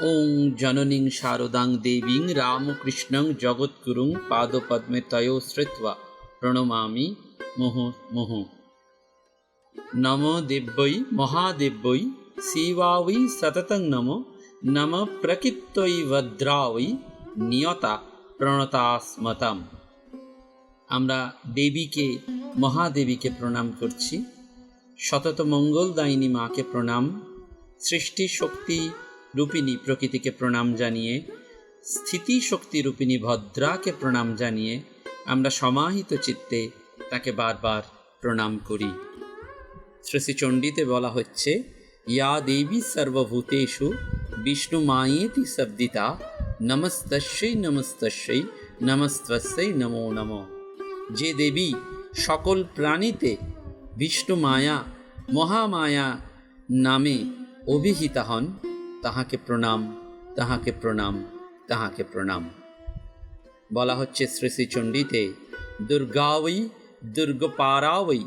ওং জননীং শারদাং দেবীং রামকৃষ্ণং জগৎগুরুং পাদপদ্মে তয় শ্রিত্বা প্রণমামি মোহ মোহ নম দেব্যৈ মহাদেব্যৈ শিবাবৈ সততং নম নম প্রকৃত্যৈ ভদ্রাবৈ নিয়তা প্রণতাস্মতাম আমরা দেবীকে, মহাদেবীকে প্রণাম করছি। সতত মঙ্গলদায়িনী মাকে প্রণাম। সৃষ্টি শক্তি রূপিণী প্রকৃতিকে প্রণাম জানিয়ে স্থিতি শক্তি রূপিণী ভদ্রাকে প্রণাম জানিয়ে, আমরা সমাহিত চিত্তে তাকে বারবার প্রণাম করি। শ্রী শ্রী চণ্ডীতে বলা হচ্ছে, ইয়া দেবী সর্বভূতেষু, বিষ্ণু মায়েতি শব্দিতা নমস্তস্যই নমস্তস্যই নমস্তস্যৈ নমো নমঃ। যে দেবী সকল প্রাণীতে বিষ্ণু মায়া, মহামায়া নামে অভিহিতা হন তাহাকে প্রণাম তাহাকে প্রণাম তাহাকে প্রণাম। বলা হচ্ছে শ্রী শ্রী চণ্ডীতে দুর্গাবৈ দুর্গপারাবৈ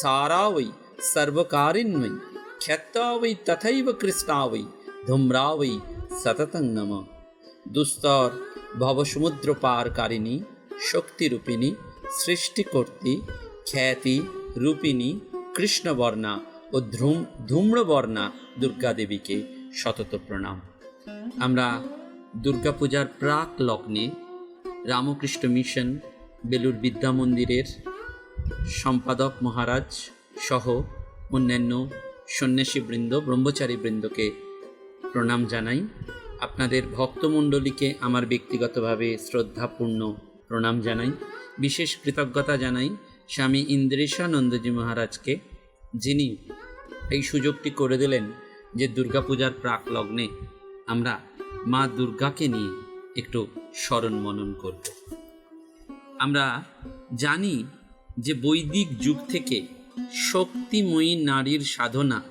সারাবৈ সর্বকারিণ্যৈ খ্যাত্তাবৈ তথৈব কৃষ্ণাবৈ ধূম্রাবৈ সততং নম। দুস্তর ভবসমুদ্র পারকারিণী শক্তিরূপিণী সৃষ্টিকর্তী খ্যাতি, রূপিণী, কৃষ্ণবর্ণা ও ধূম্রবর্ণা দুর্গা দেবীকে শতত প্রণাম আমরা দুর্গাপূজার প্রাক লগ্নে রামকৃষ্ণ মিশন বেলুর বিদ্যা মন্দিরের সম্পাদক মহারাজ সহ অন্যান্য সন্ন্যাসীবৃন্দ ব্রহ্মচারী বৃন্দকে প্রণাম জানাই। আপনাদের ভক্তমণ্ডলীকে আমার ব্যক্তিগতভাবে শ্রদ্ধাপূর্ণ প্রণাম জানাই। বিশেষ কৃতজ্ঞতা জানাই স্বামী ইন্দ্রেশানন্দজি মহারাজকে, যিনি এই সুযোগটি করে দিলেন যে দুর্গাপূজার প্রাক লগ্নে আমরা মা দুর্গাকে নিয়ে একটু স্মরণ মনন করব। আমরা জানি যে বৈদিক যুগ থেকে শক্তিময়ী নারীর সাধনা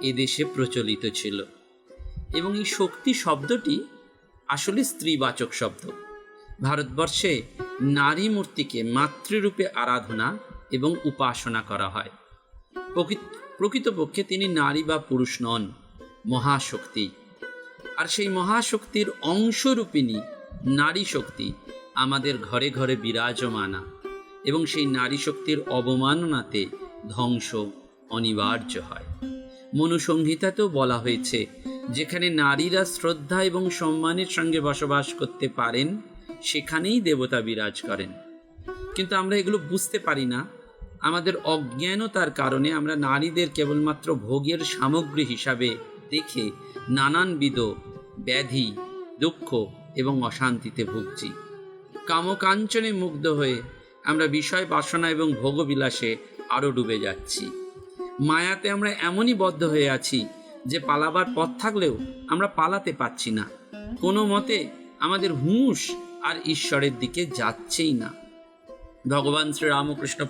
এদেশে প্রচলিত ছিল এবং এই শক্তি শব্দটি আসলে স্ত্রীবাচক শব্দ। ভারতবর্ষে নারী মূর্তিকে মাতৃরূপে আরাধনা এবং উপাসনা করা হয়। প্রকৃতপক্ষে তিনি নারী বা পুরুষ নন, মহাশক্তি। আর সেই মহাশক্তির অংশরূপিণী নারী শক্তি আমাদের ঘরে ঘরে বিরাজমানা। এবং সেই নারী শক্তির অবমাননাতে ধ্বংস অনিবার্য হয়। মনুসংহিতাতেও বলা হয়েছে, যেখানে নারীরা শ্রদ্ধা এবং সম্মানের সঙ্গে বসবাস করতে পারেন, সেখানেই দেবতা বিরাজ করেন। কিন্তু আমরা এগুলো বুঝতে পারি না। আমাদের অজ্ঞানতার কারণে আমরা নারীদের কেবলমাত্র ভোগের সামগ্রী হিসাবে দেখে নানানবিধ ব্যাধি, দুঃখ এবং অশান্তিতে ভুগছি। কামকাঞ্চনে মুগ্ধ হয়ে আমরা বিষয় বাসনা এবং ভোগবিলাসে আরও ডুবে যাচ্ছি। মায়াতে আমরা এমনই বদ্ধ হয়ে আছি যে পালাবার পথ থাকলেও আমরা পালাতে পারছি না। কোনো মতে আমাদের হুঁশ আর ঈশ্বরের দিকে যাচ্ছেই না। ভগবান শ্রী রামকৃষ্ণ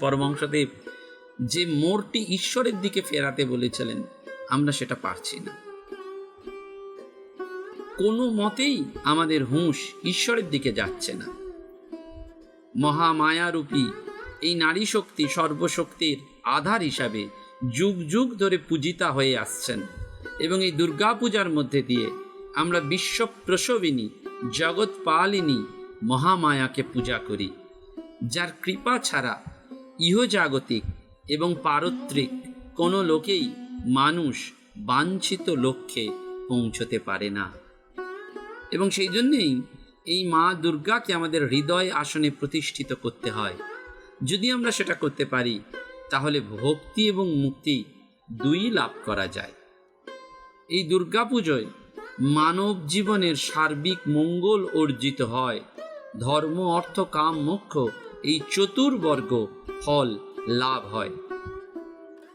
যে মোড়টি ঈশ্বরের দিকে ফেরাতে বলেছিলেন, আমরা সেটা পারছি না। কোনো মতেই আমাদের হুঁশ ঈশ্বরের দিকে যাচ্ছে না। মহামায়ারূপী এই নারী শক্তি সর্বশক্তির আধার হিসাবে যুগ যুগ ধরে পূজিতা হয়ে আসছেন এবং এই দুর্গাপূজার মধ্যে দিয়ে আমরা বিশ্ব প্রসবিনী জগৎ পালিনী মহামায়াকে পূজা করি। যার কৃপা ছাড়া ইহজাগতিক এবং পারত্রিক কোনো লোকেই মানুষ বাঞ্ছিত লক্ষ্যে পৌঁছতে পারে না। এবং সেই জন্যেই এই মা দুর্গাকে আমাদের হৃদয় আসনে প্রতিষ্ঠিত করতে হয়। যদি আমরা সেটা করতে পারি, তাহলে ভক্তি এবং মুক্তি দুই লাভ করা যায়। এই দুর্গাপুজোয় মানব জীবনের সার্বিক মঙ্গল অর্জিত হয়। ধর্ম, অর্থ, কাম, মোক্ষ এই চতুর্বর্গ ফল লাভ হয়।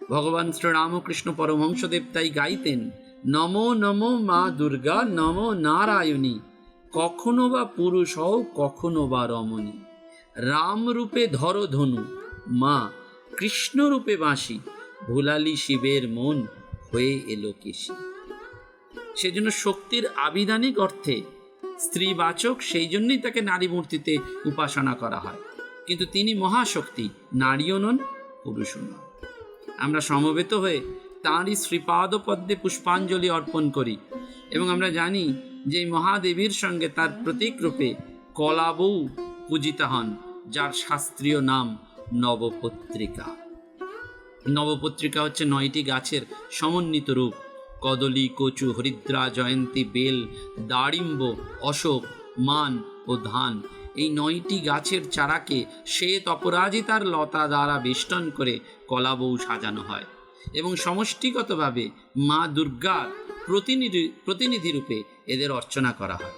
ভগবান শ্রীরামকৃষ্ণ পরমহংসদেব তাই গাইতেন, নম নম মা দুর্গা, নম নারায়ণী, কখনো বা পুরুষ হও, কখনো বা রমণী। রাম রূপে ধর ধনু, মা কৃষ্ণ রূপে বাঁশি, ভুলালি শিবের মন হয়ে এলো কেশি। সেজন্য শক্তির আবিধানিক অর্থে স্ত্রীবাচক, সেই জন্যই তাকে নারী মূর্তিতে উপাসনা করা হয়। কিন্তু তিনি মহাশক্তি নারীও নন পুরুষও নন। আমরা সমবেত হয়ে তাঁরই শ্রীপাদ পদ্মে পুষ্পাঞ্জলি অর্পণ করি এবং আমরা জানি যে মহাদেবীর সঙ্গে তার প্রতীক রূপে কলাবউ পূজিতা হন, যার শাস্ত্রীয় নাম নবপত্রিকা। নবপত্রিকা হচ্ছে নয়টি গাছের সমন্বিত রূপ। কদলী, কচু, হরিদ্রা, জয়ন্তী, বেল, দাড়িম্ব, অশোক, মান ও ধান। এই নয়টি গাছের চারাকে শ্বেত অপরাজিতার লতা দ্বারা বেষ্টন করে কলাবউ সাজানো হয় এবং সমষ্টিগতভাবে মা দুর্গার প্রতিনিধি প্রতিনিধি রূপে এদের অর্চনা করা হয়।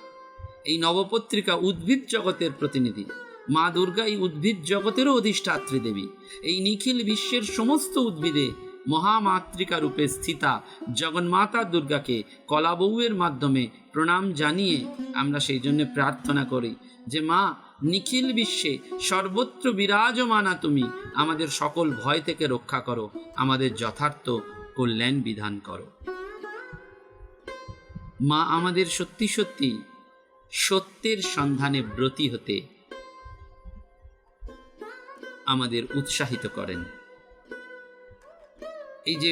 এই নবপত্রিকা উদ্ভিদ জগতের প্রতিনিধি। মা দুর্গা এই উদ্ভিদ জগতেরও অধিষ্ঠাত্রী দেবী। এই নিখিল বিশ্বের সমস্ত উদ্ভিদে মহামাতৃকা রূপে স্থিতা জগন্মাতা দুর্গাকে কলাবউয়ের মাধ্যমে প্রণাম জানিয়ে আমরা সেই জন্য প্রার্থনা করি যে মা, নিখিল বিশ্বে সর্বত্র বিরাজমানা তুমি আমাদের সকল ভয় থেকে রক্ষা করো, আমাদের যথার্থ কল্যাণ বিধান করো। মা, আমাদের সত্যি সত্যি সত্যের সন্ধানে ব্রতী হতে আমাদের উৎসাহিত করেন। এই যে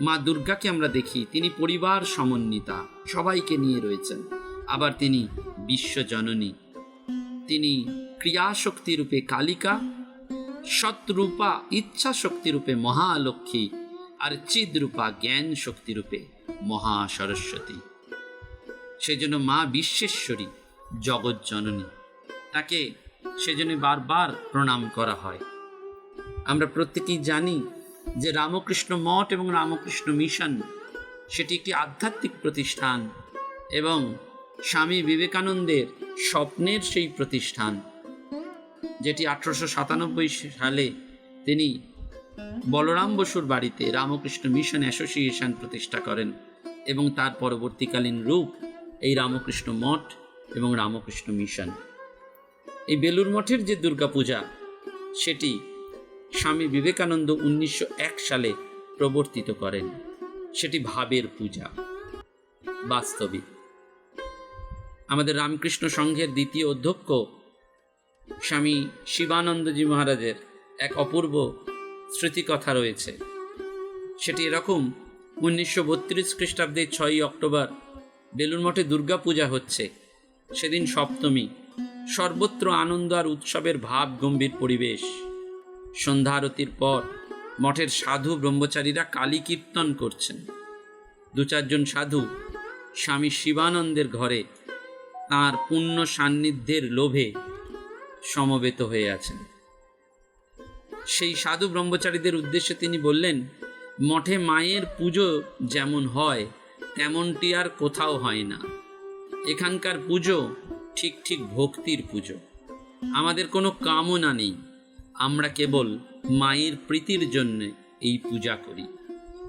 মা দুর্গাকে আমরা দেখি, তিনি পরিবার সমন্বিতা, সবাইকে নিয়ে রয়েছেন। আবার তিনি বিশ্বজননী তিনি ক্রিয়াশক্তি রূপে কালিকা, সৎরূপা ইচ্ছা শক্তি রূপে মহালক্ষ্মী, আর চিদ্রূপা জ্ঞান শক্তি রূপে মহা সরস্বতী সেজন্য মা বিশ্বেশ্বরী, জগৎ জননী। তাকে সেজন্য বারবার প্রণাম করা হয়। আমরা প্রত্যেকেই জানি যে রামকৃষ্ণ মঠ এবং রামকৃষ্ণ মিশন, সেটি একটি আধ্যাত্মিক প্রতিষ্ঠান এবং স্বামী বিবেকানন্দের স্বপ্নের সেই প্রতিষ্ঠান, যেটি আঠারোশো সাতানব্বই সালে তিনি বলরাম বসুর বাড়িতে রামকৃষ্ণ মিশন অ্যাসোসিয়েশন প্রতিষ্ঠা করেন এবং তার পরবর্তীকালীন রূপ এই রামকৃষ্ণ মঠ এবং রামকৃষ্ণ মিশন। এই বেলুর মঠের যে দুর্গাপূজা, সেটি স্বামী বিবেকানন্দ উনিশশো এক সালে প্রবর্তিত করেন। সেটি ভাবের পূজা। বাস্তবিক। আমাদের রামকৃষ্ণ সংঘের দ্বিতীয় অধ্যক্ষ স্বামী শিবানন্দজি মহারাজের এক অপূর্ব স্মৃতিকথা রয়েছে। সেটি এরকম, উনিশশো বত্রিশ খ্রিস্টাব্দে ছয়ই অক্টোবর বেলুন মঠে দুর্গাপূজা হচ্ছে। সেদিন সপ্তমী। সর্বত্র আনন্দ আর উৎসবের ভাব গম্ভীর পরিবেশ। সন্ধ্যা আরতির পর মঠের সাধু ব্রহ্মচারীরা কালী কীর্তন করছেন। দু চারজন সাধু স্বামী শিবানন্দের ঘরে তাঁর পুণ্য সান্নিধ্যের লোভে সমবেত হয়ে আছেন। সেই সাধু ব্রহ্মচারীদের উদ্দেশ্যে তিনি বললেন, মঠে মায়ের পুজো যেমন হয়, তেমনটি আর কোথাও হয় না। এখানকার পুজো ঠিক ঠিক ভক্তির পুজো। আমাদের কোনো কামনা নেই। আমরা কেবল মায়ের প্রীতির জন্য এই পূজা করি।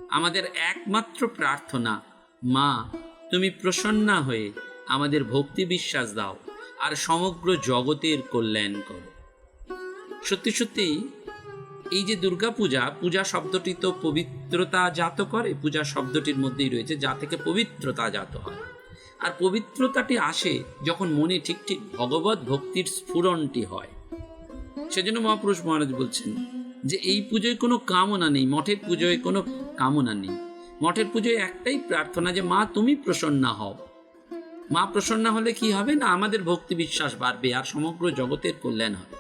আমাদের একমাত্র প্রার্থনা, মা, তুমি প্রসন্না হয়ে আমাদের ভক্তি বিশ্বাস দাও আর সমগ্র জগতের কল্যাণ করো। সত্যি সত্যি, এই যে দুর্গা পূজা পূজা শব্দটি তো পবিত্রতা জাত করে, পূজা শব্দটির মধ্যেই রয়েছে যা থেকে পবিত্রতা জাত হয়। আর পবিত্রতাটি আসে যখন মনে ঠিক ঠিক ভগবত ভক্তির স্ফুরণটি হয়। সেজন্য মহাপুরুষ মহারাজ বলছেন যে এই পুজোয় কোনো কামনা নেই, মঠের পুজোয় কোনো কামনা নেই। মঠের পুজোয় একটাই প্রার্থনা যে, মা, তুমি প্রসন্না হও। মা প্রসন্ন হলে কি হবে? না, আমাদের ভক্তি বিশ্বাস বাড়বে আর সমগ্র জগতের কল্যাণ হবে।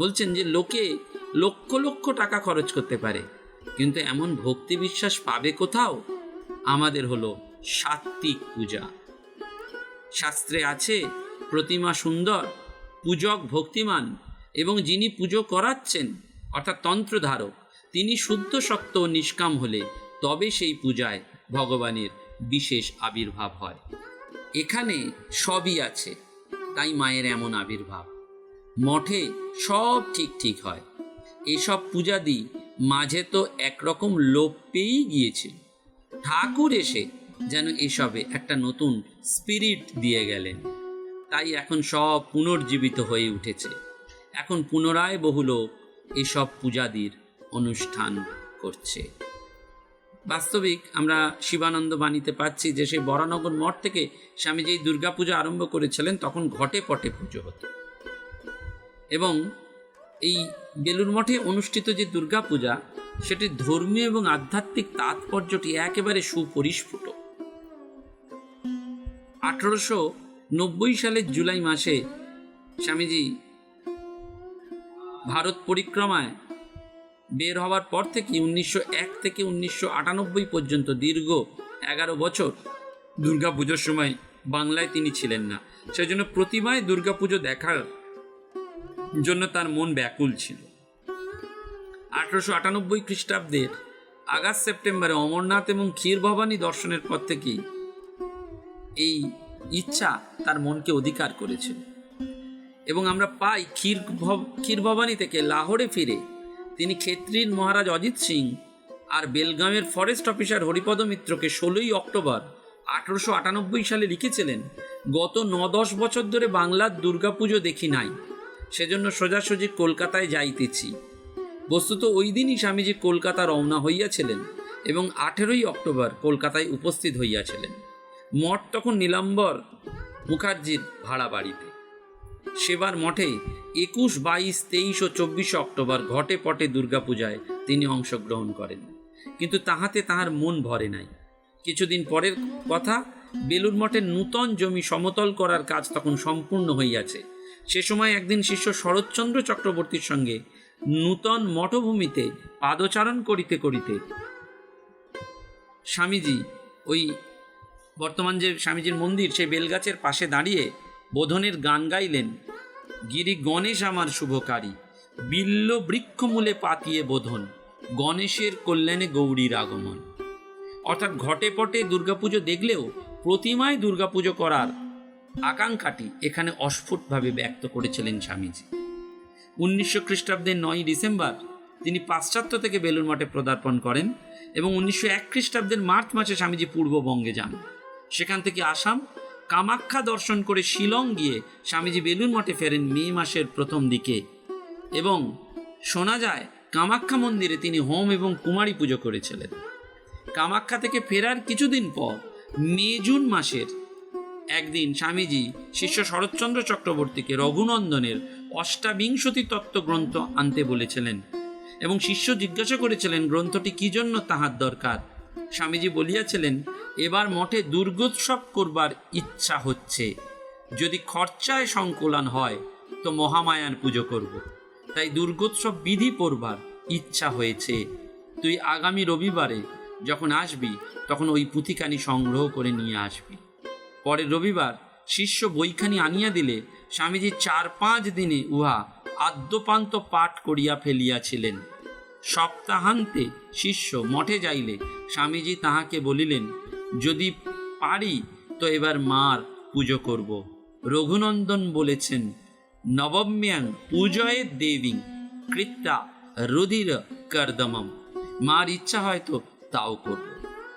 বলছেন যে, লোকে লক্ষ লক্ষ টাকা খরচ করতে পারে, কিন্তু এমন ভক্তি বিশ্বাস পাবে কোথাও? আমাদের হলো সাত্বিক পূজা। শাস্ত্রে আছে, প্রতিমা সুন্দর, পূজক ভক্তিমান এবং যিনি পুজো করাচ্ছেন, অর্থাৎ তন্ত্রধারক, তিনি শুদ্ধ ও নিষ্কাম হলে তবে সেই পূজায় ভগবানের বিশেষ আবির্ভাব হয়। এখানে সবই আছে, তাই মায়ের এমন আবির্ভাব। মঠে সব ঠিক ঠিক হয়। এসব পূজাদি মাঝে তো একরকম লোপ পেয়েই গিয়েছিল। ঠাকুর এসে যেন এসবে একটা নতুন স্পিরিট দিয়ে গেলেন। তাই এখন সব পুনর্জীবিত হয়ে উঠেছে। এখন পুনরায় বহু লোক এসব পূজাদির অনুষ্ঠান করছে। বাস্তবিক আমরা শিবানন্দ বাণীতে পাচ্ছি যে সেই বরানগর মঠ থেকে স্বামীজি এই দুর্গাপূজা আরম্ভ করেছিলেন, তখন ঘটে পটে পুজো হতো। এবং এই বেলুর মঠে অনুষ্ঠিত যে দুর্গাপূজা, সেটি ধর্মীয় এবং আধ্যাত্মিক তাৎপর্যটি একেবারে সুপরিস্ফুট। আঠেরোশো নব্বই সালের জুলাই মাসে স্বামীজি ভারত পরিক্রমায় বের হওয়ার পর থেকে উনিশশো এক থেকে উনিশশো আটানব্বই পর্যন্ত দীর্ঘ এগারো বছর দুর্গাপুজোর সময় বাংলায় তিনি ছিলেন না। সেজন্য প্রতিমায় দুর্গাপুজো দেখার জন্য তার মন ব্যাকুল ছিল। আঠারোশো আটানব্বই খ্রিস্টাব্দের আগস্ট সেপ্টেম্বরে অমরনাথ এবং ক্ষীর ভবানী দর্শনের পর থেকেই এই ইচ্ছা তার মনকে অধিকার করেছিল। এবং আমরা পাই ক্ষীর ক্ষীর ভবানী থেকে লাহোরে ফিরে। তিনি ক্ষেত্রীর মহারাজ অজিত সিং আর বেলগামের ফরেস্ট অফিসার হরিপদ মিত্রকে ষোলোই অক্টোবর আঠারোশো আটানব্বই সালে লিখেছিলেন, গত ন দশ বছর ধরে বাংলার দুর্গাপুজো দেখি নাই। সেজন্য সোজাসুজি কলকাতায় যাইতেছি। বস্তুত ওই দিনই স্বামীজি কলকাতা রওনা হইয়াছিলেন এবং আঠেরোই অক্টোবর কলকাতায় উপস্থিত হইয়াছিলেন। মঠ তখন নীলাম্বর মুখার্জির ভাড়া বাড়িতে সেবার মঠে একুশ বাইশ তেইশ ও চব্বিশে অক্টোবর ঘটে পটে দুর্গাপূজায় তিনি অংশগ্রহণ করেন। কিন্তু তাহাতে তাহার মন ভরে নাই। কিছুদিন পরের কথা বেলুর মঠের নূতন জমি সমতল করার কাজ তখন সম্পূর্ণ হইয়াছে। সে সময় একদিন শিষ্য শরৎচন্দ্র চক্রবর্তীর সঙ্গে নূতন মঠভূমিতে পাদচারণ করিতে করিতে স্বামীজি ওই বর্তমান যে স্বামীজির মন্দির, সেই বেলগাছের পাশে দাঁড়িয়ে বোধনের গান গাইলেন, গিরি গণেশ আমার শুভকারী, বিল্ল বৃক্ষমূলে পাতিয়ে বোধন, গণেশের কল্যাণে গৌরীর আগমন। অর্থাৎ ঘটে পটে দুর্গাপুজো দেখলেও প্রতিমায় দুর্গাপুজো করার আকাঙ্ক্ষাটি এখানে অস্ফুটভাবে ব্যক্ত করেছিলেন স্বামীজি। উনিশশো খ্রিস্টাব্দের নয় ডিসেম্বর তিনি পাশ্চাত্য থেকে বেলুর মঠে পদার্পণ করেন এবং উনিশশো এক খ্রিস্টাব্দের মার্চ মাসে স্বামীজি পূর্ববঙ্গে যান। সেখান থেকে আসাম কামাখ্যা দর্শন করে শিলং গিয়ে স্বামীজি বেলুর মঠে ফেরেন মে মাসের প্রথম দিকে। এবং শোনা যায়, কামাখ্যা মন্দিরে তিনি হোম এবং কুমারী পুজো করেছিলেন। কামাখ্যা থেকে ফেরার কিছুদিন পর, মে, জুন মাসের একদিন স্বামীজি শিষ্য শরৎচন্দ্র চক্রবর্তীকে রঘুনন্দনের অষ্টাবিংশতি তত্ত্ব গ্রন্থ আনতে বলেছিলেন এবং শিষ্য জিজ্ঞাসা করেছিলেন, গ্রন্থটি কি জন্য তাহার দরকার? স্বামীজি বলিয়াছিলেন এবার মঠে দুর্গোৎসব করবার ইচ্ছা হচ্ছে। যদি খরচায় সংকুলন হয়, তো মহামায়ার পুজো করব। তাই দুর্গোৎসব বিধি পড়বার ইচ্ছা হয়েছে। তুই আগামী রবিবারে যখন আসবি, তখন ওই পুঁথিখানি সংগ্রহ করে নিয়ে আসবি। পরের রবিবার শিষ্য বইখানি আনিয়া দিলে স্বামীজি চার পাঁচ দিনে উহা আদ্যপান্ত পাঠ করিয়া ফেলিয়াছিলেন। সপ্তাহান্তে শিষ্য মঠে যাইলে স্বামীজি তাহাকে বলিলেন যদি পারি, তো এবার মার পুজো করব। রঘুনন্দন বলেছেন, নবম্যাং পূজয়ে দেবী, কৃত্যা রুধির কর্দমম। মার ইচ্ছা হয়তো তাও করব।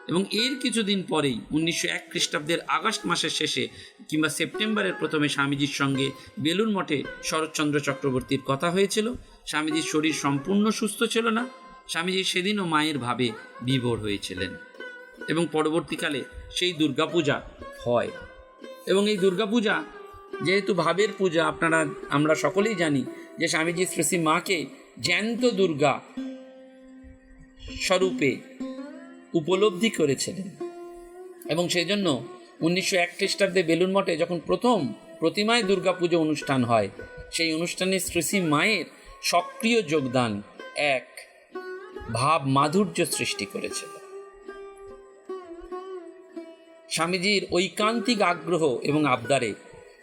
এবং এর কিছুদিন পরেই উনিশশো এক খ্রিস্টাব্দের আগস্ট মাসের শেষে কিংবা সেপ্টেম্বরের প্রথমে স্বামীজির সঙ্গে বেলুন মঠে শরৎচন্দ্র চক্রবর্তীর কথা হয়েছিল। স্বামীজির শরীর সম্পূর্ণ সুস্থ ছিল না। স্বামীজি সেদিনও মায়ের ভাবে বিভোর হয়েছিলেন। এবং পরবর্তীকালে সেই দুর্গাপূজা হয়। এবং এই দুর্গাপূজা, যেহেতু ভাবের পূজা, আপনারা, আমরা সকলেই জানি যে স্বামীজি শ্রী মাকে জ্যান্ত দুর্গা স্বরূপে উপলব্ধি করেছিলেন। এবং সেই জন্য উনিশশো এক খ্রিস্টাব্দে বেলুন মঠে যখন প্রথম প্রতিমায় দুর্গাপুজো অনুষ্ঠান হয়, সেই অনুষ্ঠানে শ্রী মায়ের সক্রিয় যোগদান এক ভাব মাধুর্য সৃষ্টি করেছিল। স্বামীজির ঐকান্তিক আগ্রহ এবং আবদারে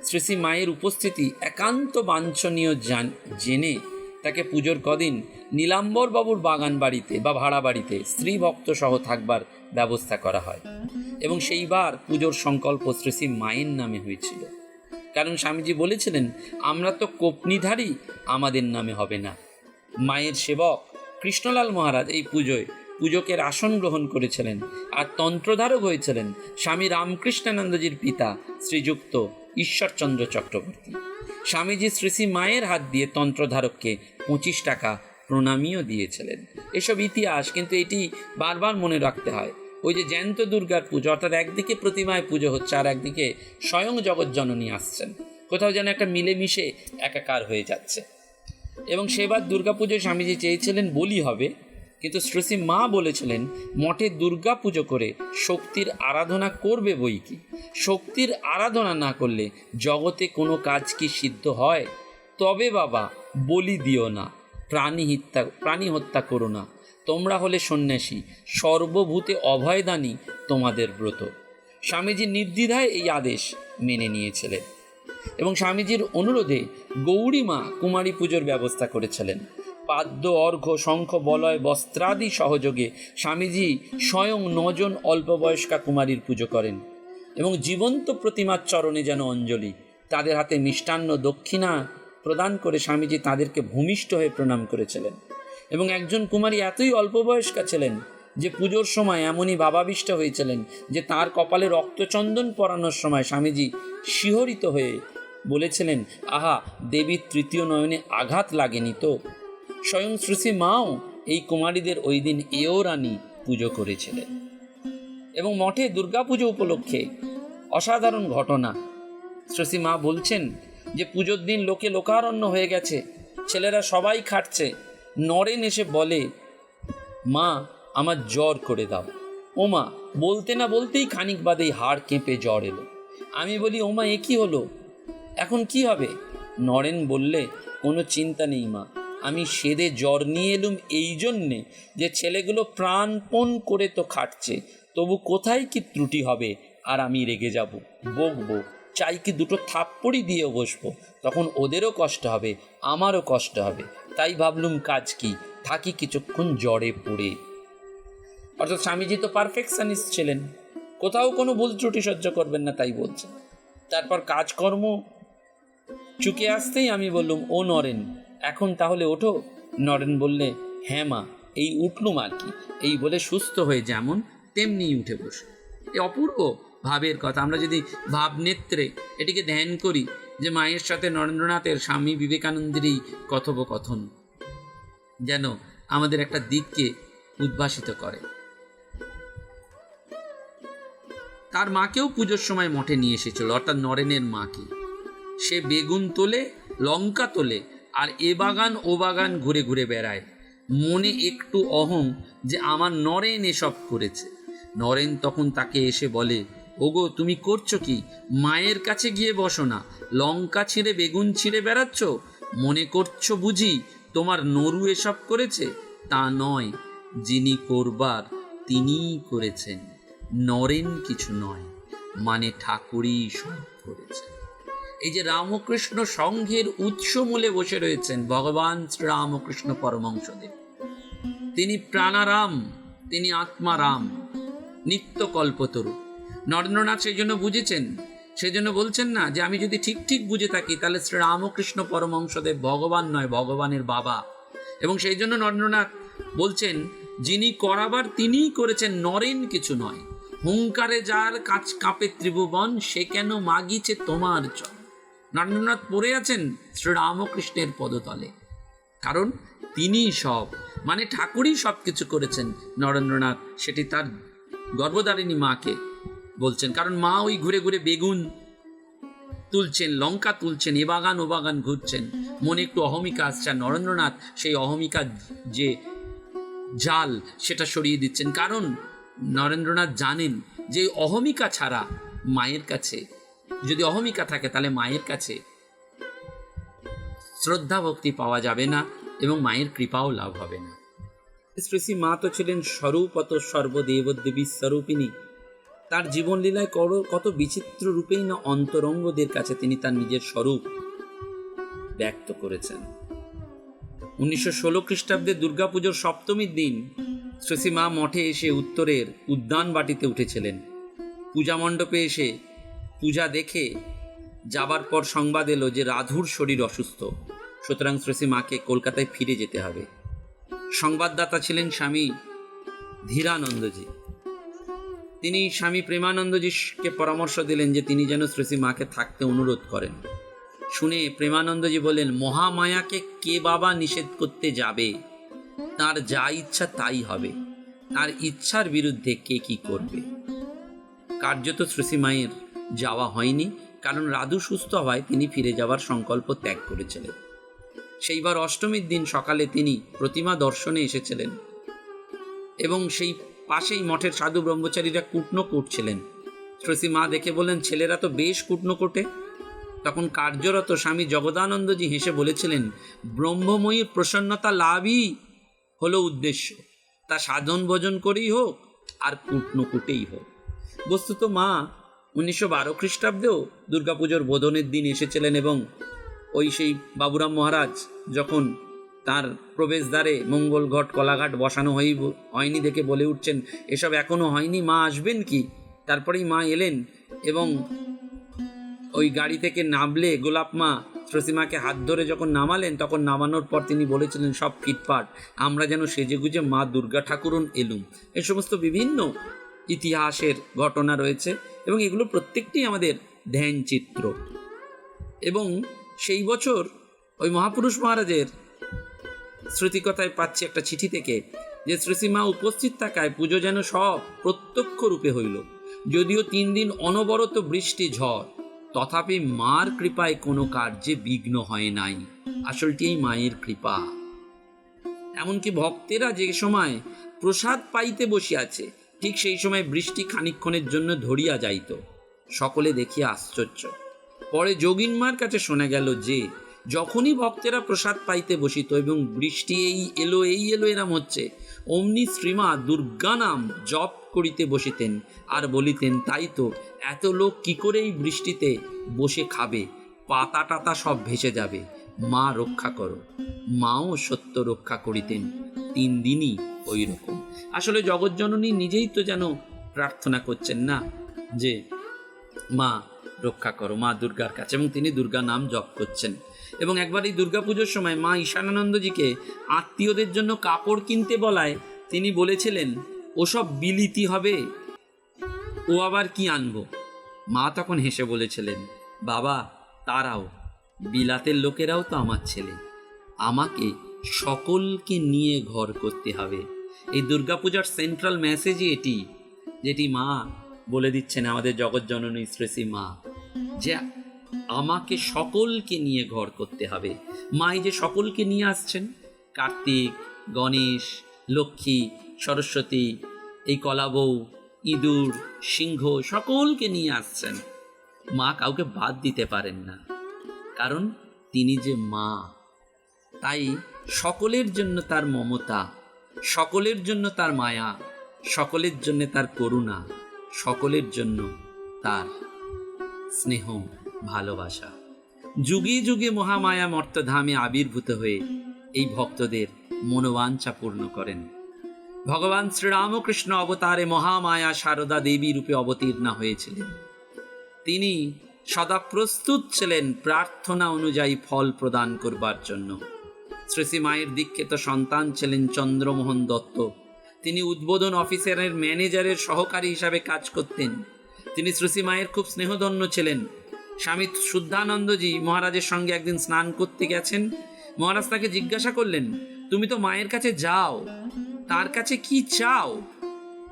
শ্রী শ্রী মায়ের উপস্থিতি একান্ত বাঞ্ছনীয় জান- জেনে তাকে পুজোর কদিন নীলাম্বর বাবুর বাগান বাড়িতে বা ভাড়া বাড়িতে স্ত্রী ভক্ত সহ থাকবার ব্যবস্থা করা হয় এবং সেইবার পুজোর সংকল্প শ্রী শ্রী মায়ের নামে হয়েছিল। কারণ স্বামীজি বলেছিলেন, আমরা তো কোপনিধারী, আমাদের নামে হবে না। মায়ের সেবক কৃষ্ণলাল মহারাজ এই পুজোয় পূজকের আসন গ্রহণ করেছিলেন আর তন্ত্রধারক হয়েছিলেন স্বামী রামকৃষ্ণানন্দজির পিতা শ্রীযুক্ত ঈশ্বরচন্দ্র চক্রবর্তী। স্বামীজি শ্রী মায়ের হাত দিয়ে তন্ত্রধারককে পঁচিশ টাকা প্রণামীও দিয়েছিলেন। এসব ইতিহাস কিন্তু এটি বারবার মনে রাখতে হয়। ওই যে জ্যান্ত দুর্গার পুজো, অর্থাৎ একদিকে প্রতিমায় পুজো হচ্ছে আর একদিকে স্বয়ং জগৎজননী আসছেন। কোথাও যেন একটা মিলেমিশে একাকার হয়ে যাচ্ছে। এবং সেবার দুর্গাপুজোয় স্বামীজি চেয়েছিলেন বলি হবে। কিন্তু শ্রীশ্রী মা বলেছিলেন, মঠে দুর্গা পুজো করে শক্তির আরাধনা করবে বই কি? শক্তির আরাধনা না করলে জগতে কোনো কাজ কি সিদ্ধ হয়? তবে বাবা, বলি দিও না, প্রাণী হত্যা প্রাণী হত্যা করো না। তোমরা হলে সন্ন্যাসী, সর্বভূতে অভয়দানী তোমাদের ব্রত। স্বামীজি নির্দ্বিধায় এই আদেশ মেনে নিয়েছিলেন এবং স্বামীজির অনুরোধে গৌরীমা কুমারী পুজোর ব্যবস্থা করেছিলেন। পাদ্য, অর্ঘ্য, শঙ্খ, বলয়, বস্ত্রাদি সহযোগে স্বামীজি স্বয়ং নজন অল্প বয়স্কা কুমারীর পুজো করেন এবং জীবন্ত প্রতিমার চরণে যেন অঞ্জলি। তাদের হাতে মিষ্টান্ন দক্ষিণা প্রদান করে স্বামীজি তাদেরকে ভূমিষ্ঠ হয়ে প্রণাম করেছিলেন এবং একজন কুমারী এতই অল্প বয়স্কা ছিলেন যে পুজোর সময় এমনই ভাবাবিষ্ট হয়েছিলেন যে তার কপালে রক্তচন্দন পরানোর সময় স্বামীজি শিহরিত হয়ে বলেছিলেন, আহা, দেবীর তৃতীয় নয়নে আঘাত লাগেনি তো? স্বয়ং শ্রুষি মাও এই কুমারীদের ওই দিন এও রানী পুজো করেছিলেন। এবং মঠে দুর্গাপুজো উপলক্ষে অসাধারণ ঘটনা। শ্রুষি মা বলছেন যে পুজোর দিন লোকে লোকারণ্য হয়ে গেছে, ছেলেরা সবাই খাটছে। নরেন এসে বলে, মা, আমার জ্বর করে দাও। ওমা বলতে না বলতেই খানিক বাদেই হাড় কেঁপে জ্বর এলো। আমি বলি ওমা এ কি হলো? এখন কি হবে? নরেন বললে, কোনো চিন্তা নেই মা আমি সেদে জ্বর নিয়ে এলুম এই জন্যে যে ছেলেগুলো প্রাণপণ করে তো খাটছে, তবু কোথায় কি ত্রুটি হবে আর আমি রেগে যাব? বকবো চাই কি দুটো থাপ্পড়ি দিয়ে বসবো? তখন ওদেরও কষ্ট হবে, আমারও কষ্ট হবে। তাই ভাবলুম কাজ কি? থাকি কিছুক্ষণ জ্বরে পড়ে। অর্থাৎ স্বামীজি তো পারফেকশনিস্ট ছিলেন। কোথাও কোনো ভুল ত্রুটি সহ্য করবেন না তাই বলছে। তারপর কাজকর্ম চুকে আসতেই আমি বললুম, ও নরেন এখন তাহলে ওঠো। নরেন বললে হ্যাঁ মা, এই উঠলুম আর কি। এই বলে সুস্থ হয়ে যেমন তেমনি উঠে বসে। এ অপূর্ব ভাবের কথা। আমরা যদি ভাবনেত্রে এটিকে ধ্যান করি যে মায়ের সাথে নরেন্দ্রনাথের স্বামী বিবেকানন্দেরই কথোপকথন যেন আমাদের একটা দিককে উদ্ভাসিত করে। তার মাকেও পুজোর সময় মঠে নিয়ে এসেছিল, অর্থাৎ নরেনের মাকে। সে বেগুন তোলে, লঙ্কা তোলে আর এ বাগান ও বাগান ঘুরে ঘুরে বেড়ায়। মনে একটু অহং যে আমার নরেন এসব করেছে। নরেন তখন তাকে এসে বলে, ওগো, তুমি করছ কি? মায়ের কাছে গিয়ে বসো না। লঙ্কা ছিঁড়ে, বেগুন ছিঁড়ে বেড়াচ্ছ? মনে করছ বুঝি তোমার নরু এসব করেছে? তা নয়, যিনি করবার তিনিই করেছেন। নরেন কিছু নয় মানে ঠাকুরই সব করেছেন। এই যে রামকৃষ্ণ সংঘের উৎস মূলে বসে রয়েছেন ভগবান শ্রীরামকৃষ্ণ পরমংসদেব তিনি প্রাণারাম, তিনি আত্মারাম নিত্য কল্পতরু নরেন্দ্রনাথ সেই জন্য বুঝেছেন সেই জন্য বলছেন না যে আমি যদি ঠিক ঠিক বুঝে থাকি, তাহলে শ্রীরামকৃষ্ণ পরমংসদেব ভগবান নয়, ভগবানের বাবা। এবং সেই জন্য নরেন্দ্রনাথ বলছেন, যিনি করাবার তিনিই করেছেন, নরেন কিছু নয়। হুঙ্কারে যার কাজ কাঁপে ত্রিভুবন, সে কেন মাগিছে তোমার চল নরেন্দ্রনাথ পড়ে আছেন শ্রীরামকৃষ্ণের পদতলে। কারণ তিনি সব মানে ঠাকুরই সব কিছু করেছেন নরেন্দ্রনাথ, সেটি তার গর্ভধারিণী মাকে বলছেন। কারণ মা ওই ঘুরে ঘুরে বেগুন তুলছেন, লঙ্কা তুলছেন, এ বাগান ও বাগান ঘুরছেন। মনে একটু অহমিকা আসছে, আর নরেন্দ্রনাথ সেই অহমিকা যে জাল, সেটা সরিয়ে দিচ্ছেন। কারণ নরেন্দ্রনাথ জানেন যে অহমিকা ছাড়া মায়ের কাছে যদি অহমিকা থাকে, তাহলে মায়ের কাছে শ্রদ্ধা ভক্তি পাওয়া যাবে না এবং মায়ের কৃপাও লাভ হবে না। শ্রী মা তো ছিলেন স্বরূপত সর্বদেবদেবী স্বরূপিনী তার জীবনলীলায় কত বিচিত্র রূপেই না অন্তরঙ্গদের কাছে তিনি তার নিজের স্বরূপ ব্যক্ত করেছেন। উনিশশো ষোলো খ্রিস্টাব্দে দুর্গাপুজোর সপ্তমীর দিন শ্রীমা মঠে এসে উত্তরের উদ্যান বাটিতে উঠেছিলেন। পূজা মণ্ডপে এসে পূজা দেখে যাবার পর সংবাদ এলো যে রাধুর শরীর অসুস্থ। সুতরাং শ্রী মাকে কলকাতায় ফিরে যেতে হবে। সংবাদদাতা ছিলেন স্বামী ধীরানন্দজি। তিনি স্বামী প্রেমানন্দজিকে পরামর্শ দিলেন যে তিনি যেন শ্রী মাকে থাকতে অনুরোধ করেন। শুনে প্রেমানন্দজি বললেন, মহামায়াকে কে বাবা নিষেধ করতে যাবে? তার যা ইচ্ছা তাই হবে। তার ইচ্ছার বিরুদ্ধে কে কি করবে? কার্যত শ্রী মায়ের যাওয়া হয়নি, কারণ রাধু সুস্থ হওয়ায় তিনি ফিরে যাওয়ার সংকল্প ত্যাগ করেছিলেন। সেইবার অষ্টমীর দিন সকালে তিনি প্রতিমা দর্শনে এসেছিলেন এবং সেই পাশেই মঠের সাধু ব্রহ্মচারীরা কুটনো করছিলেন। শ্রী মা দেখে বলেন ছেলেরা তো বেশ কুটনো কোটে। তখন কার্যরত স্বামী জগদানন্দজি হেসে বলেছিলেন, ব্রহ্মময়ীর প্রসন্নতা লাভই হলো উদ্দেশ্য। তা সাধন ভোজন করেই হোক আর কুটনো কুটেই হোক। বস্তুত মা উনিশশো বারো খ্রিস্টাব্দেও দুর্গাপুজোর বোধনের দিন এসেছিলেন এবং ওই সেই বাবুরাম মহারাজ যখন তার প্রবেশদ্বারে মঙ্গল ঘট, কলাঘাট বসানো হই, হয়নি দেখে বলে উঠছেন, এসব এখনও হয়নি, মা আসবেন কি? তারপরেই মা এলেন এবং ওই গাড়ি থেকে নামলে গোলাপ মা শ্রসীমাকে হাত ধরে যখন নামালেন, তখন নামানোর পর তিনি বলেছিলেন, সব ফিটফাট আমরা যেন সেজেগুজে মা দুর্গা ঠাকুরন এলুম। এই সমস্ত বিভিন্ন ইতিহাসের ঘটনা রয়েছে। এবং এগুলো প্রত্যেকটি আমাদের ধ্যান চিত্র এবং সেই বছর ওই মহাপুরুষ মহারাজের স্মৃতিকথায় পাচ্ছি একটা চিঠি থেকে যে শ্রীসীমা উপস্থিত থাকায় পুজো যেন সব প্রত্যক্ষ রূপে হইল। যদিও তিন দিন অনবরত বৃষ্টি ঝড়, তথাপি মার কৃপায় কোনো কার্যে বিঘ্ন হয় নাই। আসলটি এই মায়ের কৃপা। এমনকি ভক্তেরা যে সময় প্রসাদ পাইতে বসিয়াছে ঠিক সেই সময় বৃষ্টি খানিক্ষণের জন্য ধরিয়া যাইত। সকলে দেখিয়া আশ্চর্য। পরে যোগিনমার কাছে শোনা গেল যে, যখনই ভক্তেরা প্রসাদ পাইতে বসিত এবং বৃষ্টি এই এলো এই এলো এরাম হচ্ছে, অমনি শ্রীমা দুর্গা নাম জপ করিতে বসিতেন আর বলিতেন, তাই তো, এত লোক কি করে এই বৃষ্টিতে বসে খাবে? পাতা টাতা সব ভেসে যাবে। মা রক্ষা করো। মাও সত্য রক্ষা করিতেন। তিন দিনই ওই রকম আসলে জগৎজননী নিজেই তো যেন প্রার্থনা করছেন না যে, মা, রক্ষা করো, মা দুর্গার কাছে। এবং তিনি দুর্গা নাম জপ করছেন। এবং একবার এই দুর্গাপুজোর সময় মা ঈশানানন্দজিকে আত্মীয়দের জন্য কাপড় কিনতে বলায় তিনি বলেছিলেন, ওসব বিলিতি হবে, ও আবার কি আনব? মা তখন হেসে বলেছিলেন, বাবা, তারাও, বিলাতের লোকেরাও তো আমার ছেলে। আমাকে সকলকে নিয়ে ঘর করতে হবে। এই দুর্গাপূজার সেন্ট্রাল মেসেজই এটি, যেটি মা বলে দিচ্ছেন আমাদের জগৎজননী শ্রেষী মা, যে আমাকে সকলকে নিয়ে ঘর করতে হবে। মা এই যে সকলকে নিয়ে আসছেন, কার্তিক, গণেশ, লক্ষ্মী, সরস্বতী, এই কলাবউ ইঁদুর, সিংহ, সকলকে নিয়ে আসছেন। মা কাউকে বাদ দিতে পারেন না, কারণ তিনি যে মা, তাই সকলের জন্য তার মমতা সকলের জন্য তার মায়া, সকলের জন্য তার করুণা, সকলের জন্য তার স্নেহ, ভালোবাসা। যুগে যুগে মহামায়া মর্তধামে আবির্ভূত হয়ে এই ভক্তদের মনোবাঞ্ছা পূর্ণ করেন। ভগবান শ্রীরামকৃষ্ণ অবতারে মহামায়া সারদা দেবী রূপে অবতীর্ণা হয়েছিলেন। তিনি সদা প্রস্তুত ছিলেন প্রার্থনা অনুযায়ী ফল প্রদান করবার জন্য। শ্রীশ্রী মায়ের দীক্ষিত সন্তান ছিলেন চন্দ্রমোহন দত্ত। তিনি উদ্বোধন অফিসারের ম্যানেজারের সহকারী হিসাবে কাজ করতেন। তিনি শ্রীশ্রী মায়ের খুব স্নেহধন্য ছিলেন। স্বামী শুদ্ধানন্দজি মহারাজের সঙ্গে একদিন স্নান করতে গেছেন। মহারাজ তাকে জিজ্ঞাসা করলেন, তুমি তো মায়ের কাছে যাও, তার কাছে কি চাও?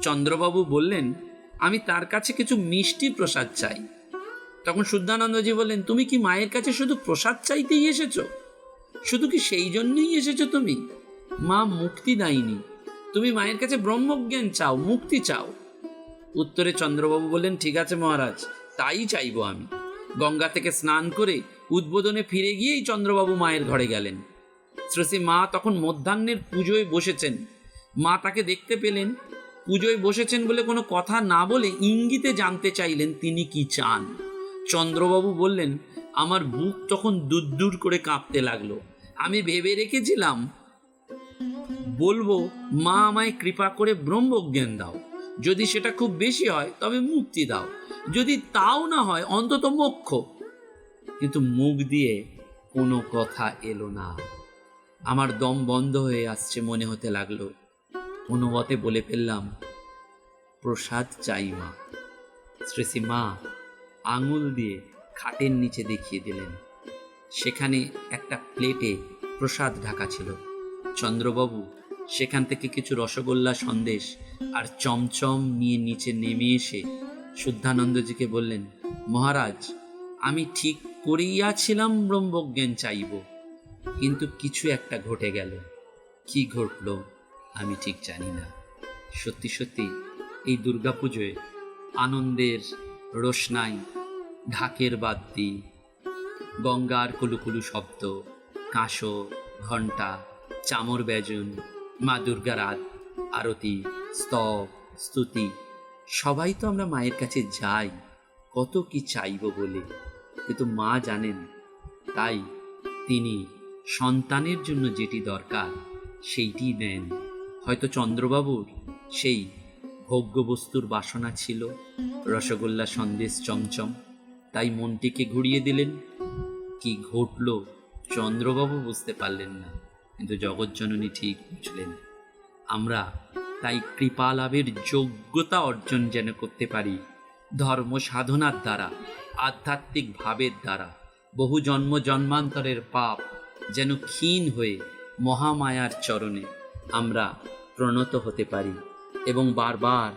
চন্দ্রবাবু বললেন, আমি তার কাছে কিছু মিষ্টি প্রসাদ চাই। তখন শুদ্ধানন্দজি বললেন, তুমি কি মায়ের কাছে শুধু প্রসাদ চাইতেই এসেছ? শুধু কি সেই জন্যই এসেছ তুমি? মা মুক্তি দেয়নি। তুমি মায়ের কাছে ব্রহ্মজ্ঞান চাও, মুক্তি চাও। উত্তরে চন্দ্রবাবু বললেন, ঠিক আছে মহারাজ, তাই চাইব আমি। গঙ্গা থেকে স্নান করে উদ্বোধনে ফিরে গিয়েই চন্দ্রবাবু মায়ের ঘরে গেলেন। শ্রী মা তখন মধ্যাহ্নের পুজোয় বসেছেন। মা তাকে দেখতে পেলেন। পুজোয় বসেছেন বলে কোনো কথা না বলে ইঙ্গিতে জানতে চাইলেন তিনি কি চান। চন্দ্রবাবু বললেন আমার বুক তখন দূর করে কাঁপতে লাগল। আমি ভেবে রেখেছিলাম, বলব, মা আমায় কৃপা করে ব্রহ্মজ্ঞান দাও। যদি সেটা খুব বেশি হয়, তবে মুক্তি দাও। যদি তাও না হয়, অন্তত মোক্ষ। কিন্তু মুখ দিয়ে কোনো কথা এলো না। আমার দম বন্ধ হয়ে আসছে মনে হতে লাগল। অনুমতে বলে ফেললাম, প্রসাদ চাই মা। শ্রেষী মা, আঙুল দিয়ে খাটের নিচে দেখিয়ে দিলেন। সেখানে একটা প্লেটে প্রসাদ ঢাকা ছিল। চন্দ্রবাবু, সেখান থেকে কিছু রসগোল্লা সন্দেশ আর চমচম নিয়ে নিচে নেমে এসে শুদ্ধানন্দজিকে বললেন, মহারাজ, আমি ঠিক করিয়াছিলাম ব্রহ্মজ্ঞান চাইব। কিন্তু কিছু একটা ঘটে গেল। কি ঘটল আমি ঠিক জানি না। সত্যি সত্যি এই দুর্গাপুজোয় আনন্দের রোশনাই ঢাকের বাদ্যি, গঙ্গার কুলুকুলু শব্দ কাঁসো ঘণ্টা, চামর বেজন মা দুর্গার আরতি, স্তব, স্তুতি, সবাই তো আমরা মায়ের কাছে যাই, কত কি চাইব বলে। কিন্তু মা জানেন, তাই তিনি সন্তানের জন্য যেটি দরকার সেইটি দেন। হয়তো চন্দ্রবাবুর সেই ভোগ্যবস্তুর বাসনা ছিল, রসগোল্লা সন্দেশ চমচম তাই মনটিকে ঘুরিয়ে দিলেন। কি ঘটল চন্দ্রবাবু বুঝতে পারলেন না, কিন্তু জগজ্জননী ঠিক বুঝলেন। আমরা তাই কৃপা লাভের যোগ্যতা অর্জন যেন করতে পারি, ধর্ম সাধনার দ্বারা, আধ্যাত্মিক ভাবের দ্বারা, বহু জন্ম জন্মান্তরের পাপ যেন ক্ষীণ হয়ে মহামায়ার চরণে আমরা প্রণত হতে পারি এবং বারবার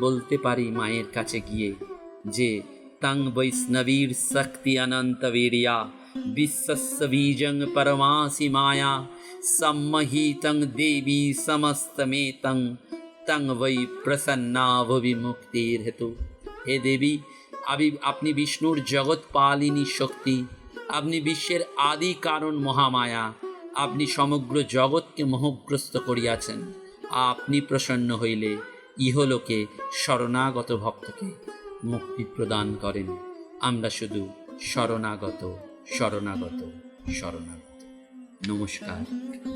বলতে পারি মায়ের কাছে গিয়ে যে তং বৈষ্ণবীর শক্তি অনন্ত বীরিয়া বিশ্বস্য বীজং পরমাসি মায়া সম্মহিতং দেবী সমস্তমেতং তং বৈ প্রসন্না ভবি মুক্তির হেতু হে দেবী আবি আপনি বিষ্ণুর জগৎপালিনী শক্তি আপনি বিশ্বের আদি কারণ মহামায়া আপনি সমগ্র জগৎকে মোহগ্রস্ত করিয়াছেন আপনি প্রসন্ন হইলে ইহলোকে শরণাগত ভক্তকে মুক্তি প্রদান করেন। আমরা শুধু শরণাগত শরণাগত শরণাগত। নমস্কার,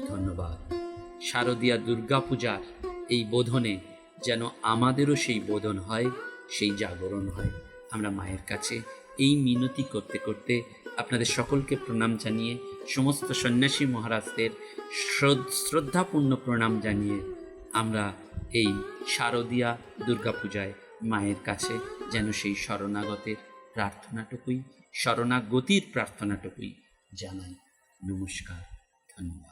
ধন্যবাদ। শারদীয়া দুর্গাপূজার এই বোধনে যেন আমাদেরও সেই বোধন হয়, সেই জাগরণ হয়। আমরা মায়ের কাছে এই মিনতি করতে করতে আপনাদের সকলকে প্রণাম জানিয়ে, সমস্ত সন্ন্যাসী মহারাজদের শ্রদ্ধাপূর্ণ প্রণাম জানিয়ে আমরা এই শারদীয়া দুর্গাপূজায় মায়ের কাছে যেন সেই শরণাগতের প্রার্থনাটুকুই শরণাগতির প্রার্থনাটুকুই জানাই। নমস্কার ধন্যবাদ।